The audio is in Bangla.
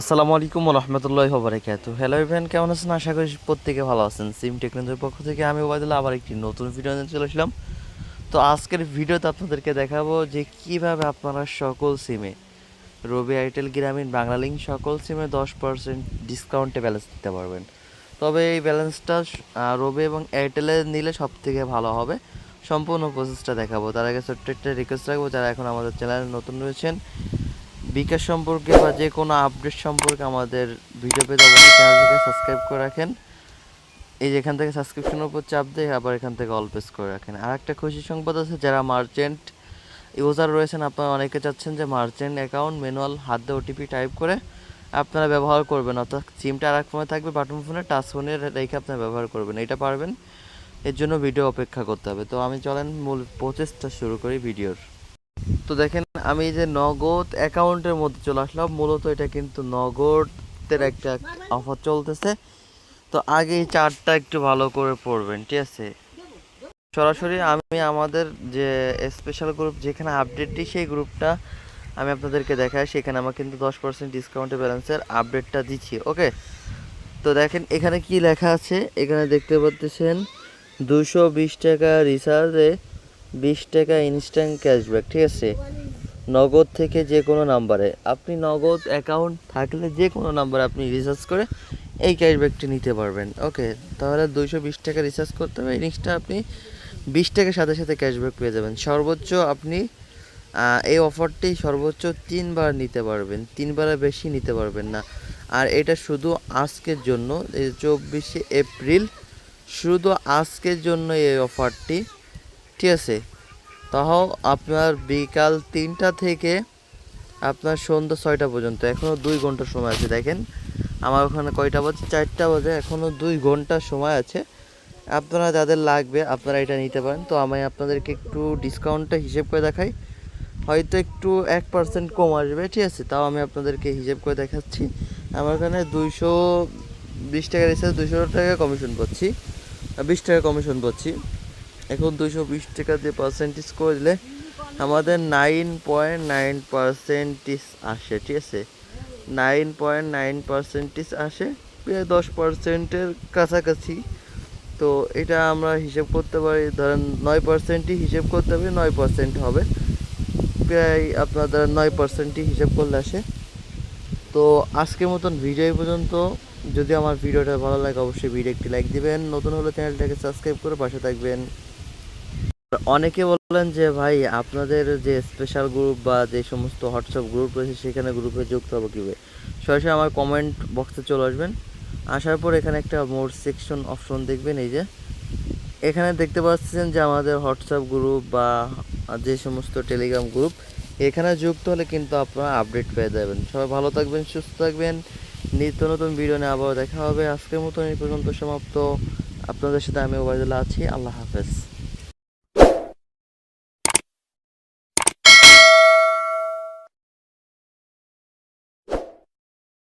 আসসালামু আলাইকুম রহমতুল্লাহ বারাকাত হ্যালো ইভেন কেমন আছেন? আশা করি প্রত্যেকে ভালো আছেন। সিম টেকনোলজির পক্ষ থেকে আমি ওবায়দুল্লাহ আবার একটি নতুন ভিডিও নিয়ে চলে আসলাম। তো আজকের ভিডিওতে আপনাদেরকে দেখাবো যে কীভাবে আপনারা সকল সিমে রবি এয়ারটেল গ্রামীণ বাংলা লিঙ্ক সকল সিমে দশ পার্সেন্ট ডিসকাউন্টে ব্যালেন্স দিতে পারবেন। তবে এই ব্যালেন্সটা রবি এবং এয়ারটেলে নিলে সব থেকে ভালো হবে। সম্পূর্ণ প্রসেসটা দেখাবো। তার আগে ছোট্ট একটা রিকোয়েস্ট রাখব, যারা এখন আমাদের চ্যানেলে নতুন রয়েছেন। বিকাশ সম্পর্কে বা যে কোনো আপডেট সম্পর্কে আমাদের ভিডিও পেতে অবশ্যই চ্যানেলটিকে সাবস্ক্রাইব করে রাখেন। এই যে এখান থেকে সাবস্ক্রিপশনের উপর চাপ দিয়ে আবার এখান থেকে অল প্রেস করে রাখেন। আর একটা খুশি সংবাদ আছে, যারা মার্চেন্ট ইউজার রয়েছেন, আপনারা অনেকে চাচ্ছেন যে মার্চেন্ট অ্যাকাউন্ট ম্যানুয়াল হাত দিয়ে ওটিপি টাইপ করে আপনারা ব্যবহার করবেন। অর্থাৎ সিমটা আর এক ফোনে থাকবে বাটন ফোনে টাচ ফোনে রেখে আপনারা ব্যবহার করবেন। এটা পারবেন, এর জন্য ভিডিও অপেক্ষা করতে হবে। তো আমি চলেন মূল প্রচেষ্টা শুরু করি ভিডিওর তো দেখেন, আমি যে নগদ অ্যাকাউন্টের মধ্যে চলে আসলাম, মূলত এটা কিন্তু নগদের একটা অফার চলতেছে। তো আগে এই একটু ভালো করে পড়বেন, ঠিক আছে? সরাসরি আমি আমাদের যে স্পেশাল গ্রুপ যেখানে আপডেট দিই সেই গ্রুপটা আমি আপনাদেরকে দেখাই, সেখানে আমার কিন্তু দশ পার্সেন্ট ডিসকাউন্টে ব্যালেন্সের আপডেটটা দিচ্ছি, ওকে? তো দেখেন, এখানে কি লেখা আছে? এখানে দেখতে পাচ্ছেন, দুশো বিশ টাকা রিচার্জে বিশ টাকা ইনস্ট্যান্ট ক্যাশব্যাক ঠিক আছে? নগদ থেকে যে কোনো নাম্বারে আপনি নগদ অ্যাকাউন্ট থাকলে যে কোনো নাম্বারে আপনি রিচার্জ করে এই ক্যাশব্যাকটি নিতে পারবেন। ওকে তাহলে দুইশো বিশ টাকা রিচার্জ করতে হবে। জিনিসটা আপনি বিশ টাকার সাথে সাথে ক্যাশব্যাক পেয়ে যাবেন। সর্বোচ্চ আপনি এই অফারটি সর্বোচ্চ তিনবার নিতে পারবেন। তিনবারের বেশি নিতে পারবেন না। আর এটা শুধু আজকের জন্য চব্বিশে এপ্রিল, শুধু আজকের জন্য এই অফারটি ঠিক আছে, তাও আপনার বিকাল তিনটা থেকে আপনার সন্ধ্যা ছয়টা পর্যন্ত। এখনও দুই ঘণ্টা সময় আছে, দেখেন। আমার ওখানে কয়টা বাজে? চারটা বাজে এখনও দুই ঘণ্টা সময় আছে। আপনারা যাদের লাগবে, আপনারা এটা নিতে পারেন। তো আমি আপনাদেরকে একটু ডিসকাউন্টটা হিসেব করে দেখাই। হয়তো একটু এক পার্সেন্ট কম আসবে, ঠিক আছে? তাও আমি আপনাদেরকে হিসেব করে দেখাচ্ছি। আমার ওখানে দুইশো বিশ টাকা রিচার্জ দুইশো টাকা কমিশন পাচ্ছি। বিশ টাকা কমিশন পাচ্ছি। এখন দুইশো বিশ টাকা দিয়ে পার্সেন্টেজ করে দিলে আমাদের নাইন পয়েন্ট নাইন পার্সেন্টেজ আসে, ঠিক আছে? নাইন পয়েন্ট নাইন পার্সেন্টেজ আসে, প্রায় দশ পার্সেন্টের কাছাকাছি। তো এটা আমরা হিসেব করতে পারি, ধরেন নয় পার্সেন্টই হিসেব করতে হবে, নয় পার্সেন্ট হবে। প্রায় আপনার ধরেন নয় পার্সেন্টই হিসেব করলে আসে। তো আজকের মতন ভিডিও পর্যন্ত। যদি আমার ভিডিওটা ভালো লাগে, অবশ্যই ভিডিও একটি লাইক দিবেন। নতুন হলে চ্যানেলটাকে সাবস্ক্রাইব করে পাশে থাকবেন। অনেকে বললেন যে, ভাই, আপনাদের যে স্পেশাল গ্রুপ বা যে সমস্ত হোয়াটসঅ্যাপ গ্রুপ রয়েছে, সেখানে গ্রুপে যুক্ত হবে কীভাবে? সরাসরি আমার কমেন্ট বক্সে চলে আসবেন। আসার পর এখানে একটা মোর সেকশন অপশন দেখবেন, এই যে। এখানে দেখতে পাচ্ছেন যে, আমাদের হোয়াটসঅ্যাপ গ্রুপ বা যে সমস্ত টেলিগ্রাম গ্রুপ এখানে যুক্ত হলে কিন্তু আপনারা আপডেট পেয়ে যাবেন। সবাই ভালো থাকবেন, সুস্থ থাকবেন। নিত্য নতুন ভিডিও নিয়ে আবার দেখা হবে। আজকের মতন এই পর্যন্ত সমাপ্ত। আপনাদের সাথে আমি ওবায়দুল্লাহ আছি। আল্লাহ হাফেজ।